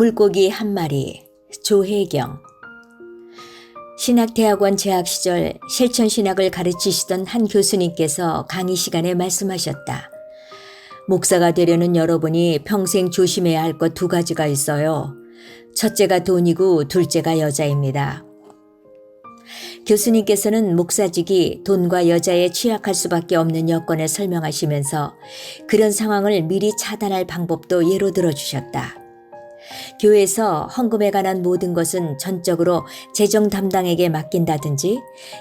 물고기 한 마리 조혜경 신학대학원 재학 시절 실천 신학을 가르치시던 한 교수님께서 강의 시간에 말씀하셨다. 목사가 되려는 여러분이 평생 조심해야 할 것 두 가지가 있어요. 첫째가 돈이고 둘째가 여자입니다. 교수님께서는 목사직이 돈과 여자에 취약할 수밖에 없는 여건을 설명하시면서 그런 상황을 미리 차단할 방법도 예로 들어주셨다. 교회에서 헌금에 관한 모든 것은 전적으로 재정 담당에게 맡긴다든지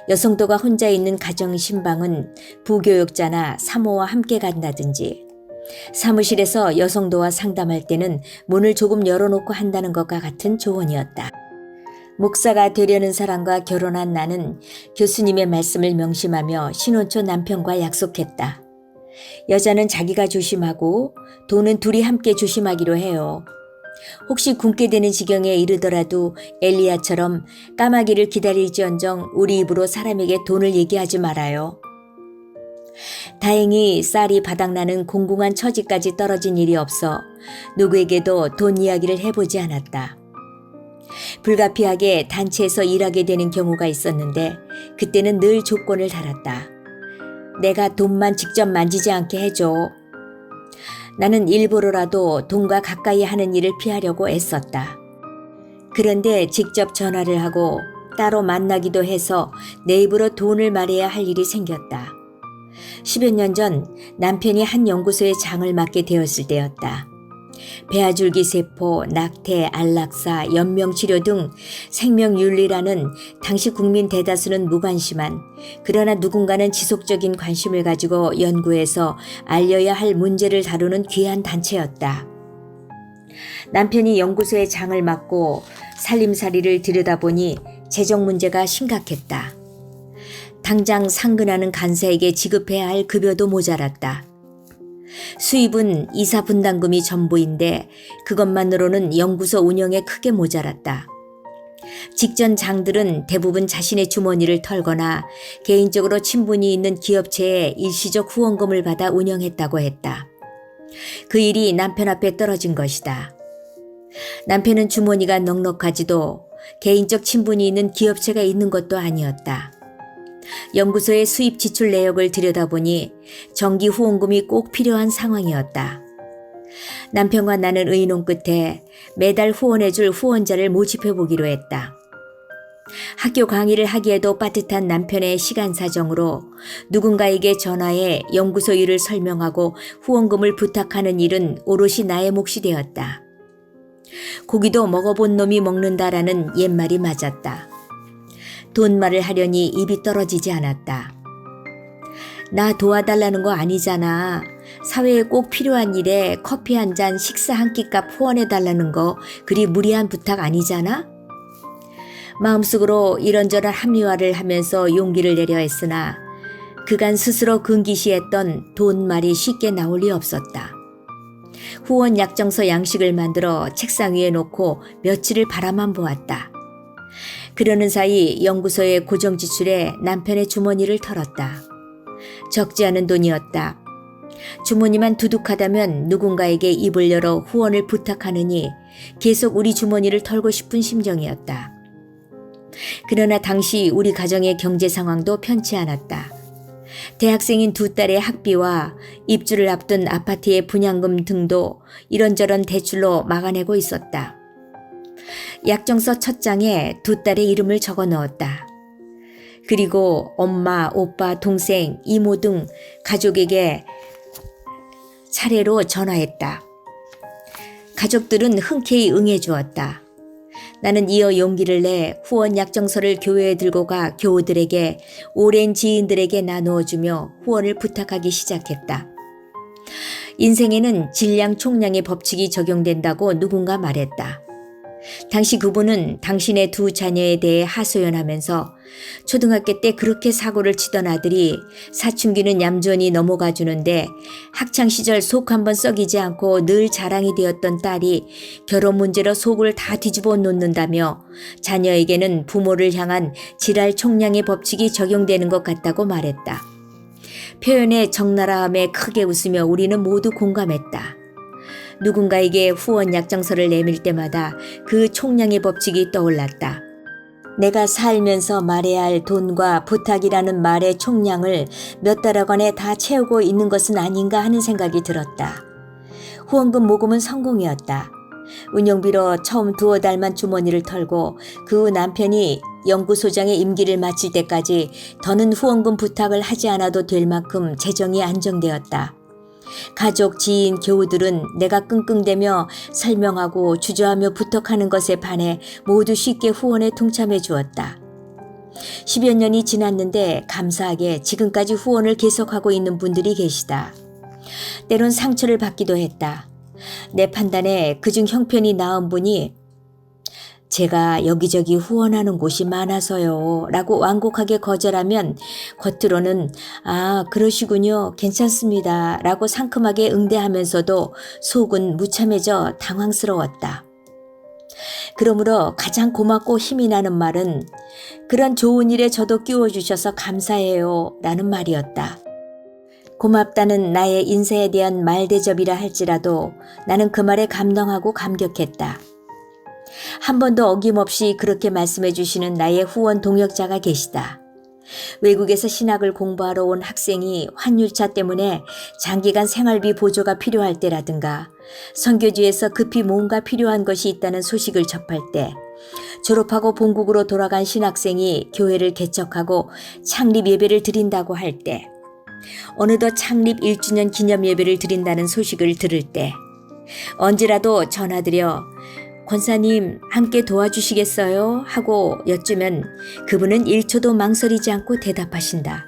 여성도가 혼자 있는 가정 신방은 부교육자나 사모와 함께 간다든지 사무실에서 여성도와 상담할 때는 문을 조금 열어놓고 한다는 것과 같은 조언이었다. 목사가 되려는 사람과 결혼한 나는 교수님의 말씀을 명심하며 신혼초 남편과 약속했다. 여자는 자기가 조심하고 돈은 둘이 함께 조심하기로 해요. 혹시 굶게 되는 지경에 이르더라도 엘리야처럼 까마귀를 기다릴지언정 우리 입으로 사람에게 돈을 얘기하지 말아요. 다행히 쌀이 바닥나는 공공한 처지까지 떨어진 일이 없어 누구에게도 돈 이야기를 해보지 않았다. 불가피하게 단체에서 일하게 되는 경우가 있었는데 그때는 늘 조건을 달았다. 내가 돈만 직접 만지지 않게 해줘. 나는 일부러라도 돈과 가까이 하는 일을 피하려고 애썼다. 그런데 직접 전화를 하고 따로 만나기도 해서 내 입으로 돈을 말해야 할 일이 생겼다. 10여 년 전 남편이 한 연구소에 장을 맡게 되었을 때였다. 배아줄기 세포, 낙태, 안락사, 연명치료 등 생명윤리라는 당시 국민 대다수는 무관심한 그러나 누군가는 지속적인 관심을 가지고 연구해서 알려야 할 문제를 다루는 귀한 단체였다. 남편이 연구소에 장을 맡고 살림살이를 들여다보니 재정 문제가 심각했다. 당장 상근하는 간사에게 지급해야 할 급여도 모자랐다. 수입은 이사 분담금이 전부인데 그것만으로는 연구소 운영에 크게 모자랐다. 직전 장들은 대부분 자신의 주머니를 털거나 개인적으로 친분이 있는 기업체에 일시적 후원금을 받아 운영했다고 했다. 그 일이 남편 앞에 떨어진 것이다. 남편은 주머니가 넉넉하지도 개인적 친분이 있는 기업체가 있는 것도 아니었다. 연구소의 수입 지출 내역을 들여다보니 정기 후원금이 꼭 필요한 상황이었다. 남편과 나는 의논 끝에 매달 후원해줄 후원자를 모집해 보기로 했다. 학교 강의를 하기에도 빠듯한 남편의 시간 사정으로 누군가에게 전화해 연구소 일을 설명하고 후원금을 부탁하는 일은 오롯이 나의 몫이 되었다. 고기도 먹어본 놈이 먹는다라는 옛말이 맞았다. 돈말을 하려니 입이 떨어지지 않았다. 나 도와달라는 거 아니잖아. 사회에 꼭 필요한 일에 커피 한 잔, 식사 한 끼값 후원해달라는 거 그리 무리한 부탁 아니잖아? 마음속으로 이런저런 합리화를 하면서 용기를 내려 했으나 그간 스스로 금기시했던 돈 말이 쉽게 나올 리 없었다. 후원 약정서 양식을 만들어 책상 위에 놓고 며칠을 바라만 보았다. 그러는 사이 연구소의 고정 지출에 남편의 주머니를 털었다. 적지 않은 돈이었다. 주머니만 두둑하다면 누군가에게 입을 열어 후원을 부탁하느니 계속 우리 주머니를 털고 싶은 심정이었다. 그러나 당시 우리 가정의 경제 상황도 편치 않았다. 대학생인 두 딸의 학비와 입주를 앞둔 아파트의 분양금 등도 이런저런 대출로 막아내고 있었다. 약정서 첫 장에 두 딸의 이름을 적어 넣었다. 그리고 엄마, 오빠, 동생, 이모 등 가족에게 차례로 전화했다. 가족들은 흔쾌히 응해 주었다. 나는 이어 용기를 내 후원 약정서를 교회에 들고 가 교우들에게 오랜 지인들에게 나누어 주며 후원을 부탁하기 시작했다. 인생에는 질량 총량의 법칙이 적용된다고 누군가 말했다. 당시 그분은 당신의 두 자녀에 대해 하소연하면서 초등학교 때 그렇게 사고를 치던 아들이 사춘기는 얌전히 넘어가 주는데 학창시절 속 한번 썩이지 않고 늘 자랑이 되었던 딸이 결혼 문제로 속을 다 뒤집어 놓는다며 자녀에게는 부모를 향한 지랄 총량의 법칙이 적용되는 것 같다고 말했다. 표현의 적나라함에 크게 웃으며 우리는 모두 공감했다. 누군가에게 후원 약정서를 내밀 때마다 그 총량의 법칙이 떠올랐다. 내가 살면서 말해야 할 돈과 부탁이라는 말의 총량을 몇 달여간에 다 채우고 있는 것은 아닌가 하는 생각이 들었다. 후원금 모금은 성공이었다. 운영비로 처음 두어 달만 주머니를 털고 그 후 남편이 연구소장의 임기를 마칠 때까지 더는 후원금 부탁을 하지 않아도 될 만큼 재정이 안정되었다. 가족, 지인, 교우들은 내가 끙끙대며 설명하고 주저하며 부탁하는 것에 반해 모두 쉽게 후원에 동참해 주었다. 10여 년이 지났는데 감사하게 지금까지 후원을 계속하고 있는 분들이 계시다. 때론 상처를 받기도 했다. 내 판단에 그중 형편이 나은 분이 제가 여기저기 후원하는 곳이 많아서요. 라고 완곡하게 거절하면 겉으로는 아, 그러시군요. 괜찮습니다. 라고 상큼하게 응대하면서도 속은 무참해져 당황스러웠다. 그러므로 가장 고맙고 힘이 나는 말은 그런 좋은 일에 저도 끼워주셔서 감사해요. 라는 말이었다. 고맙다는 나의 인사에 대한 말 대접이라 할지라도 나는 그 말에 감동하고 감격했다. 한 번도 어김없이 그렇게 말씀해 주시는 나의 후원 동역자가 계시다. 외국에서 신학을 공부하러 온 학생이 환율차 때문에 장기간 생활비 보조가 필요할 때라든가 선교지에서 급히 뭔가 필요한 것이 있다는 소식을 접할 때 졸업하고 본국으로 돌아간 신학생이 교회를 개척하고 창립 예배를 드린다고 할 때 어느덧 창립 1주년 기념 예배를 드린다는 소식을 들을 때 언제라도 전화드려 권사님 함께 도와주시겠어요? 하고 여쭈면 그분은 1초도 망설이지 않고 대답하신다.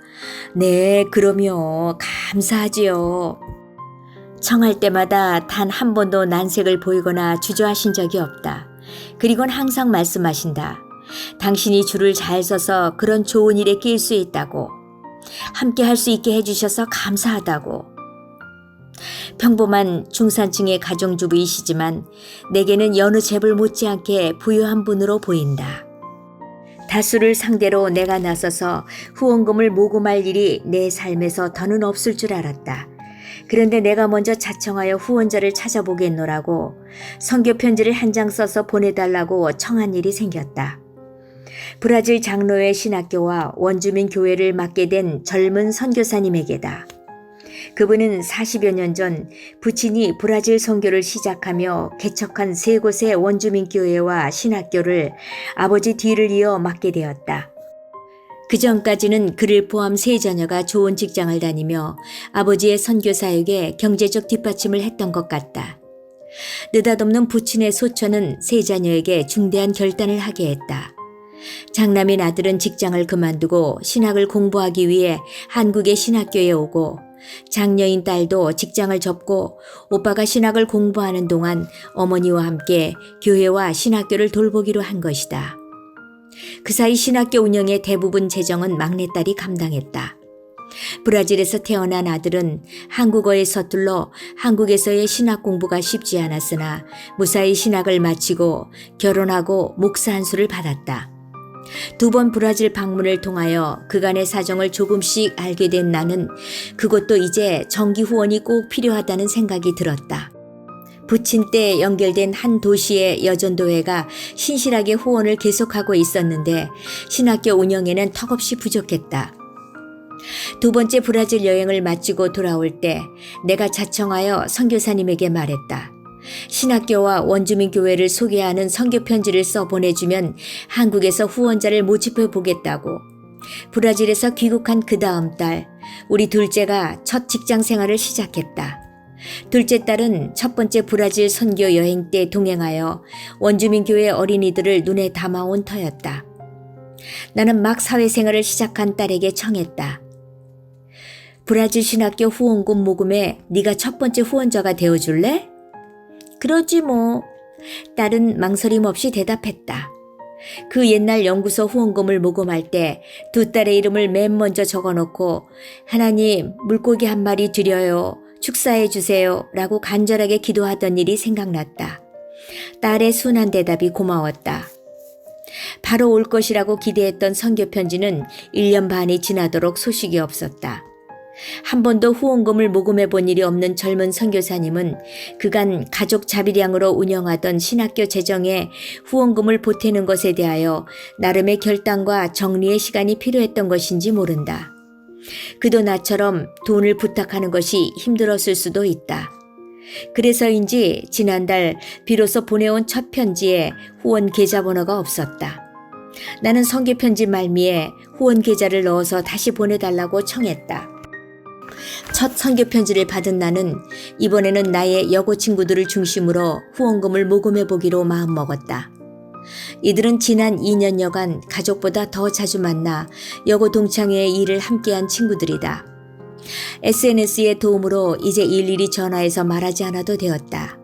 네, 그럼요. 감사하지요. 청할 때마다 단 한 번도 난색을 보이거나 주저하신 적이 없다. 그리곤 항상 말씀하신다. 당신이 줄을 잘 서서 그런 좋은 일에 끼일 수 있다고. 함께 할 수 있게 해주셔서 감사하다고. 평범한 중산층의 가정주부이시지만 내게는 여느 잽을 못지않게 부유한 분으로 보인다. 다수를 상대로 내가 나서서 후원금을 모금할 일이 내 삶에서 더는 없을 줄 알았다. 그런데 내가 먼저 자청하여 후원자를 찾아보겠노라고 선교 편지를 한 장 써서 보내달라고 청한 일이 생겼다. 브라질 장로의 신학교와 원주민 교회를 맡게 된 젊은 선교사님에게다. 그분은 40여 년 전 부친이 브라질 선교를 시작하며 개척한 세 곳의 원주민 교회와 신학교를 아버지 뒤를 이어 맡게 되었다. 그 전까지는 그를 포함 세 자녀가 좋은 직장을 다니며 아버지의 선교 사역에 경제적 뒷받침을 했던 것 같다. 느닷없는 부친의 소처는 세 자녀에게 중대한 결단을 하게 했다. 장남인 아들은 직장을 그만두고 신학을 공부하기 위해 한국의 신학교에 오고 장녀인 딸도 직장을 접고 오빠가 신학을 공부하는 동안 어머니와 함께 교회와 신학교를 돌보기로 한 것이다. 그 사이 신학교 운영의 대부분 재정은 막내딸이 감당했다. 브라질에서 태어난 아들은 한국어에 서툴러 한국에서의 신학 공부가 쉽지 않았으나 무사히 신학을 마치고 결혼하고 목사 한 수를 받았다. 두 번 브라질 방문을 통하여 그간의 사정을 조금씩 알게 된 나는 그것도 이제 정기 후원이 꼭 필요하다는 생각이 들었다. 부친 때 연결된 한 도시의 여전도회가 신실하게 후원을 계속하고 있었는데 신학교 운영에는 턱없이 부족했다. 두 번째 브라질 여행을 마치고 돌아올 때 내가 자청하여 선교사님에게 말했다. 신학교와 원주민 교회를 소개하는 선교 편지를 써 보내주면 한국에서 후원자를 모집해 보겠다고. 브라질에서 귀국한 그 다음 달, 우리 둘째가 첫 직장 생활을 시작했다. 둘째 딸은 첫 번째 브라질 선교 여행 때 동행하여 원주민 교회 어린이들을 눈에 담아온 터였다. 나는 막 사회생활을 시작한 딸에게 청했다. 브라질 신학교 후원금 모금에 네가 첫 번째 후원자가 되어줄래? 그러지 뭐. 딸은 망설임 없이 대답했다. 그 옛날 연구소 후원금을 모금할 때 두 딸의 이름을 맨 먼저 적어놓고 하나님 물고기 한 마리 드려요. 축사해 주세요. 라고 간절하게 기도하던 일이 생각났다. 딸의 순한 대답이 고마웠다. 바로 올 것이라고 기대했던 선교 편지는 1년 반이 지나도록 소식이 없었다. 한 번도 후원금을 모금해 본 일이 없는 젊은 선교사님은 그간 가족 자비량으로 운영하던 신학교 재정에 후원금을 보태는 것에 대하여 나름의 결단과 정리의 시간이 필요했던 것인지 모른다. 그도 나처럼 돈을 부탁하는 것이 힘들었을 수도 있다. 그래서인지 지난달 비로소 보내온 첫 편지에 후원 계좌번호가 없었다. 나는 성계 편지 말미에 후원 계좌를 넣어서 다시 보내달라고 청했다. 첫 선교 편지를 받은 나는 이번에는 나의 여고 친구들을 중심으로 후원금을 모금해 보기로 마음먹었다. 이들은 지난 2년여간 가족보다 더 자주 만나 여고 동창회의 일을 함께한 친구들이다. SNS의 도움으로 이제 일일이 전화해서 말하지 않아도 되었다.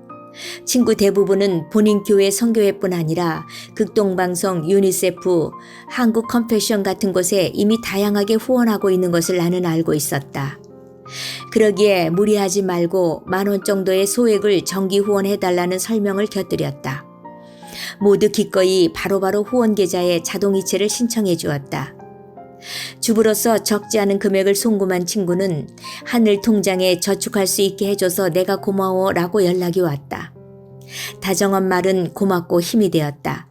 친구 대부분은 본인 교회 선교회뿐 아니라 극동방송, 유니세프, 한국 컴패션 같은 곳에 이미 다양하게 후원하고 있는 것을 나는 알고 있었다. 그러기에 무리하지 말고 만 원 정도의 소액을 정기 후원해달라는 설명을 곁들였다. 모두 기꺼이 바로바로 후원 계좌에 자동이체를 신청해 주었다. 주부로서 적지 않은 금액을 송금한 친구는 하늘 통장에 저축할 수 있게 해줘서 내가 고마워 라고 연락이 왔다. 다정한 말은 고맙고 힘이 되었다.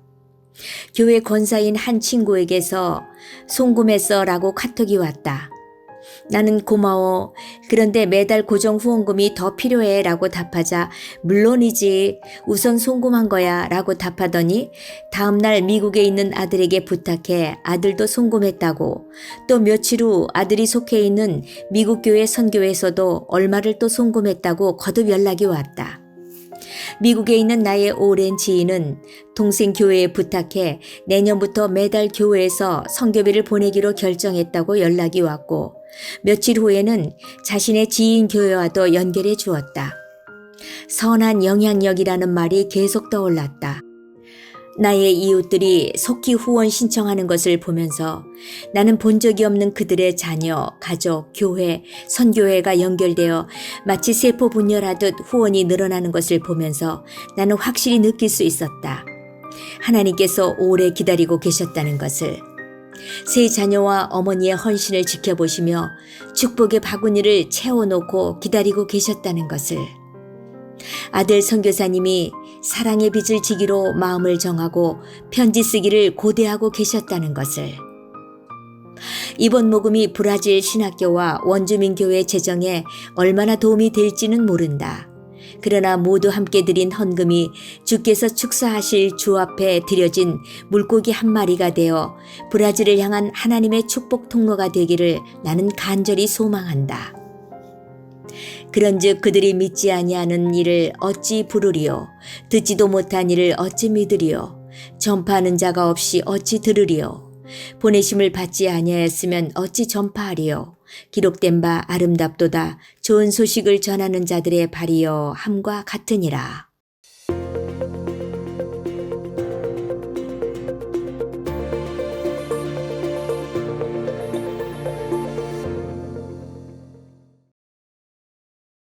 교회 권사인 한 친구에게서 송금했어 라고 카톡이 왔다. 나는 고마워. 그런데 매달 고정 후원금이 더 필요해 라고 답하자 물론이지. 우선 송금한 거야 라고 답하더니 다음날 미국에 있는 아들에게 부탁해 아들도 송금했다고 또 며칠 후 아들이 속해 있는 미국 교회 선교에서도 얼마를 또 송금했다고 거듭 연락이 왔다. 미국에 있는 나의 오랜 지인은 동생 교회에 부탁해 내년부터 매달 교회에서 성교비를 보내기로 결정했다고 연락이 왔고 며칠 후에는 자신의 지인 교회와도 연결해 주었다. 선한 영향력이라는 말이 계속 떠올랐다. 나의 이웃들이 속히 후원 신청하는 것을 보면서 나는 본 적이 없는 그들의 자녀, 가족, 교회, 선교회가 연결되어 마치 세포 분열하듯 후원이 늘어나는 것을 보면서 나는 확실히 느낄 수 있었다. 하나님께서 오래 기다리고 계셨다는 것을. 세 자녀와 어머니의 헌신을 지켜보시며 축복의 바구니를 채워놓고 기다리고 계셨다는 것을. 아들 선교사님이 사랑의 빚을 지기로 마음을 정하고 편지 쓰기를 고대하고 계셨다는 것을. 이번 모금이 브라질 신학교와 원주민 교회 재정에 얼마나 도움이 될지는 모른다. 그러나 모두 함께 드린 헌금이 주께서 축사하실 주 앞에 드려진 물고기 한 마리가 되어 브라질을 향한 하나님의 축복 통로가 되기를 나는 간절히 소망한다. 그런즉 그들이 믿지 아니하는 일을 어찌 부르리요? 듣지도 못한 일을 어찌 믿으리요? 전파하는 자가 없이 어찌 들으리요? 보내심을 받지 아니하였으면 어찌 전파하리요? 기록된 바 아름답도다. 좋은 소식을 전하는 자들의 발이여 함과 같으니라